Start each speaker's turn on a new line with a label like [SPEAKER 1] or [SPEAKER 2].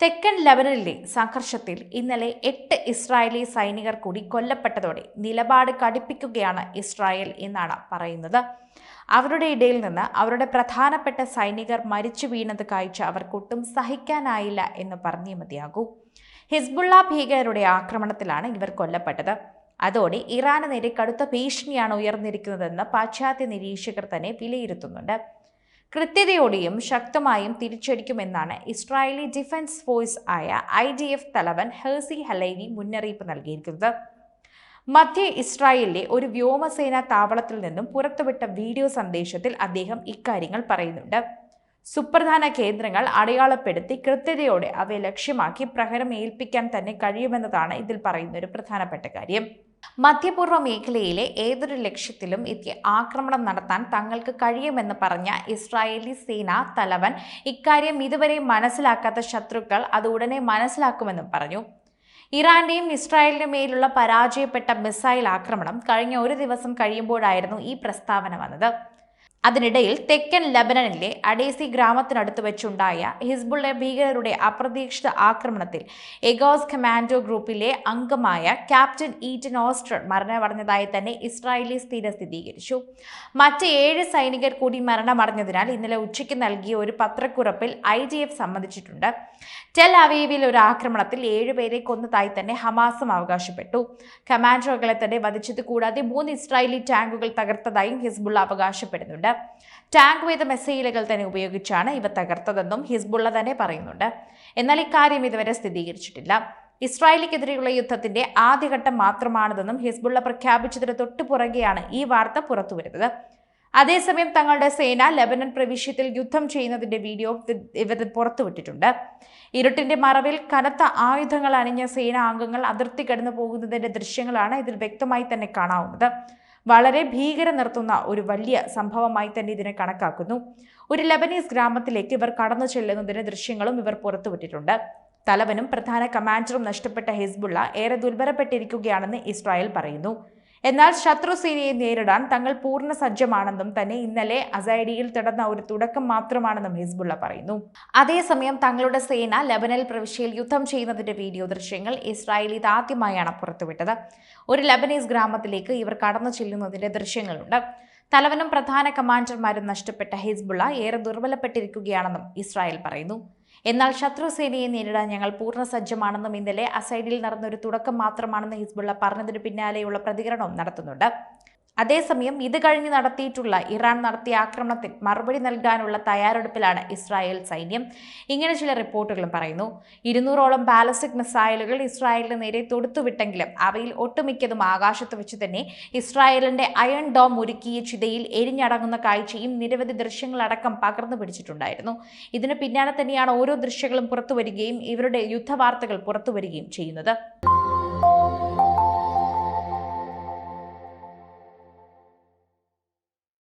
[SPEAKER 1] തെക്കൻ ലബനനിലെ സംഘർഷത്തിൽ ഇന്നലെ എട്ട് ഇസ്രായേലി സൈനികർ കൂടി കൊല്ലപ്പെട്ടതോടെ നിലപാട് കടുപ്പിക്കുകയാണ് ഇസ്രായേൽ എന്നാണ് പറയുന്നത്. അവരുടെ ഇടയിൽ നിന്ന് അവരുടെ പ്രധാനപ്പെട്ട സൈനികർ മരിച്ചു വീണത് കാഴ്ച അവർക്കൊട്ടും സഹിക്കാനായില്ല എന്ന് പറഞ്ഞേ മതിയാകൂ. ഹിസ്ബുള്ള ഭീകരരുടെ ആക്രമണത്തിലാണ് ഇവർ കൊല്ലപ്പെട്ടത്. അതോടെ ഇറാന് നേരെ കടുത്ത ഭീഷണിയാണ് ഉയർന്നിരിക്കുന്നതെന്ന് പാശ്ചാത്യ നിരീക്ഷകർ തന്നെ വിലയിരുത്തുന്നുണ്ട്. കൃത്യതയോടെയും ശക്തമായും തിരിച്ചടിക്കുമെന്നാണ് ഇസ്രായേലി ഡിഫൻസ് ഫോഴ്സ് ആയ ഐ ഡി എഫ് തലവൻ ഹേഴ്സി ഹലൈനി മുന്നറിയിപ്പ് നൽകിയിരിക്കുന്നത്. മധ്യ ഇസ്രായേലിലെ ഒരു വ്യോമസേനാ താവളത്തിൽ നിന്നും പുറത്തുവിട്ട വീഡിയോ സന്ദേശത്തിൽ അദ്ദേഹം ഇക്കാര്യങ്ങൾ പറയുന്നുണ്ട്. സുപ്രധാന കേന്ദ്രങ്ങൾ അടയാളപ്പെടുത്തി കൃത്യതയോടെ അവയെ ലക്ഷ്യമാക്കി പ്രഹരം ഏൽപ്പിക്കാൻ തന്നെ കഴിയുമെന്നതാണ് ഇതിൽ പറയുന്ന ഒരു പ്രധാനപ്പെട്ട കാര്യം. മധ്യപൂർവ മേഖലയിലെ ഏതൊരു ലക്ഷ്യത്തിലും എത്തി ആക്രമണം നടത്താൻ തങ്ങൾക്ക് കഴിയുമെന്ന് പറഞ്ഞ ഇസ്രായേലി സേനാ തലവൻ ഇക്കാര്യം ഇതുവരെ മനസ്സിലാക്കാത്ത ശത്രുക്കൾ അത് ഉടനെ മനസ്സിലാക്കുമെന്നും പറഞ്ഞു. ഇറാന്റെയും ഇസ്രായേലിന്റെ മേലുള്ള പരാജയപ്പെട്ട മിസൈൽ ആക്രമണം കഴിഞ്ഞ ഒരു ദിവസം കഴിയുമ്പോഴായിരുന്നു ഈ പ്രസ്താവന വന്നത്. അതിനിടയിൽ തെക്കൻ ലബനനിലെ അഡേസി ഗ്രാമത്തിനടുത്ത് വെച്ചുണ്ടായ ഹിസ്ബുള്ള ഭീകരരുടെ അപ്രതീക്ഷിത ആക്രമണത്തിൽ എഗോസ് കമാൻഡോ ഗ്രൂപ്പിലെ അംഗമായ ക്യാപ്റ്റൻ ഈറ്റൻ ഓസ്റ്റർ മരണമടഞ്ഞതായി തന്നെ ഇസ്രായേലി സ്ഥിര സ്ഥിരീകരിച്ചു. മറ്റ് ഏഴ് സൈനികർ കൂടി മരണമടഞ്ഞതിനാൽ ഇന്നലെ ഉച്ചയ്ക്ക് നൽകിയ ഒരു പത്രക്കുറിപ്പിൽ ഐ ഡി എഫ് സമ്മതിച്ചിട്ടുണ്ട് ടെൽ അവീവിൽ ഒരു ആക്രമണത്തിൽ ഏഴുപേരെ കൊന്നതായി തന്നെ ഹമാസും അവകാശപ്പെട്ടു. കമാൻഡോകളെ തന്നെ വധിച്ചത് കൂടാതെ മൂന്ന് ഇസ്രായേലി ടാങ്കുകൾ തകർത്തതായും ഹിസ്ബുള്ള അവകാശപ്പെടുന്നുണ്ട്. ടാങ്ക് വേദ മെസ്സൈലുകൾ തന്നെ ഉപയോഗിച്ചാണ് ഇവ തകർത്തതെന്നും ഹിസ്ബുള്ള തന്നെ പറയുന്നുണ്ട്. എന്നാൽ ഇക്കാര്യം ഇതുവരെ സ്ഥിരീകരിച്ചിട്ടില്ല. ഇസ്രായേലിക്കെതിരെയുള്ള യുദ്ധത്തിന്റെ ആദ്യഘട്ടം മാത്രമാണിതെന്നും ഹിസ്ബുള്ള പ്രഖ്യാപിച്ചതിന് തൊട്ടു പുറകെയാണ് ഈ വാർത്ത പുറത്തുവരുന്നത്. അതേസമയം തങ്ങളുടെ സേന ലബനൻ പ്രവിശ്യത്തിൽ യുദ്ധം ചെയ്യുന്നതിന്റെ വീഡിയോ ഇവർ പുറത്തുവിട്ടിട്ടുണ്ട്. ഇരുട്ടിന്റെ മറവിൽ കനത്ത ആയുധങ്ങൾ അണിഞ്ഞ സേനാ അംഗങ്ങൾ അതിർത്തി കടന്നു പോകുന്നതിന്റെ ദൃശ്യങ്ങളാണ് ഇതിൽ വ്യക്തമായി തന്നെ കാണാവുന്നത്. വളരെ ഭീകര നിർത്തുന്ന ഒരു വലിയ സംഭവമായി തന്നെ ഇതിനെ കണക്കാക്കുന്നു. ഒരു ലബനീസ് ഗ്രാമത്തിലേക്ക് ഇവർ കടന്നു ചെല്ലുന്നതിന്റെ ദൃശ്യങ്ങളും ഇവർ പുറത്തുവിട്ടിട്ടുണ്ട്. തലവനും പ്രധാന കമാൻഡറും നഷ്ടപ്പെട്ട ഹിസ്ബുള്ള ഏറെ ദുർബലപ്പെട്ടിരിക്കുകയാണെന്ന് ഇസ്രായേൽ പറയുന്നു. എന്നാൽ ശത്രുസേനയെ നേരിടാൻ തങ്ങൾ പൂർണ സജ്ജമാണെന്നും തന്നെ ഇന്നലെ അസൈഡിയിൽ തുടർന്ന ഒരു തുടക്കം മാത്രമാണെന്നും ഹിസ്ബുള്ള പറയുന്നു. അതേസമയം തങ്ങളുടെ സേന ലബനൽ പ്രവിശ്യയിൽ യുദ്ധം ചെയ്യുന്നതിന്റെ വീഡിയോ ദൃശ്യങ്ങൾ ഇസ്രായേൽ ഇതാദ്യമായാണ് പുറത്തുവിട്ടത്. ഒരു ലബനീസ് ഗ്രാമത്തിലേക്ക് ഇവർ കടന്നു ചെല്ലുന്നതിന്റെ ദൃശ്യങ്ങളുണ്ട്. തലവനും പ്രധാന കമാൻഡർമാരും നഷ്ടപ്പെട്ട ഹിസ്ബുള്ള ഏറെ ദുർബലപ്പെട്ടിരിക്കുകയാണെന്നും ഇസ്രായേൽ പറയുന്നു. എന്നാൽ ശത്രുസേനയെ നേരിടാൻ ഞങ്ങൾ പൂർണ സജ്ജമാണെന്നും ഇന്നലെ അസൈഡിൽ നടന്നൊരു തുടക്കം മാത്രമാണെന്ന് ഹിസ്ബുള്ള പറഞ്ഞതിനു പിന്നാലെയുള്ള പ്രതികരണവും നടത്തുന്നുണ്ട്. അതേസമയം ഇത് കഴിഞ്ഞ് നടത്തിയിട്ടുള്ള ഇറാൻ നടത്തിയ ആക്രമണത്തിൽ മറുപടി നൽകാനുള്ള തയ്യാറെടുപ്പിലാണ് ഇസ്രായേൽ സൈന്യം. ഇങ്ങനെ ചില റിപ്പോർട്ടുകളും പറയുന്നു. ഇരുന്നൂറോളം ബാലസ്റ്റിക് മിസൈലുകൾ ഇസ്രായേലിന് നേരെ തൊടുത്തുവിട്ടെങ്കിലും അവയിൽ ഒട്ടുമിക്കതും ആകാശത്ത് വെച്ച് തന്നെ ഇസ്രായേലിന്റെ അയൺ ഡോം ഒരുക്കിയ ചിതയിൽ എരിഞ്ഞടങ്ങുന്ന കാഴ്ചയും നിരവധി ദൃശ്യങ്ങളടക്കം പകർന്നു പിടിച്ചിട്ടുണ്ടായിരുന്നു. ഇതിന് പിന്നാലെ തന്നെയാണ് ഓരോ ദൃശ്യങ്ങളും പുറത്തുവരികയും ഇവരുടെ യുദ്ധവാർത്തകൾ പുറത്തുവരികയും ചെയ്യുന്നത്.